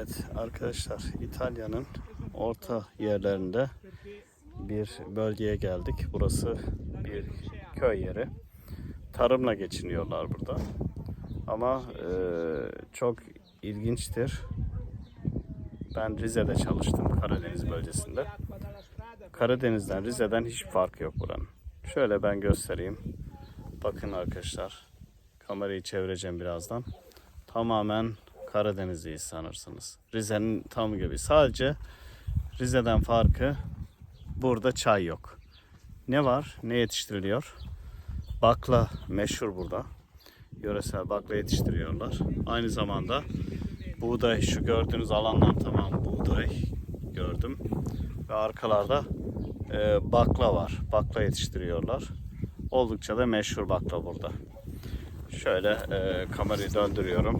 Evet arkadaşlar İtalya'nın orta yerlerinde bir bölgeye geldik. Burası bir köy yeri. Tarımla geçiniyorlar burada. Ama e, çok ilginçtir. Ben Rize'de çalıştım Karadeniz bölgesinde. Karadeniz'den Rize'den hiç farkı yok buranın. Şöyle ben göstereyim. Bakın arkadaşlar. Kamerayı çevireceğim birazdan. Tamamen Karadenizliyiz sanırsınız. Rize'nin tam gibi. Sadece Rize'den farkı burada çay yok. Ne var? Ne yetiştiriliyor? Bakla meşhur burada. Yöresel bakla yetiştiriyorlar. Aynı zamanda buğday şu gördüğünüz alandan tamam buğday gördüm. Ve arkalarda e, bakla var. Bakla yetiştiriyorlar. Oldukça da meşhur bakla burada. Şöyle e, kamerayı döndürüyorum.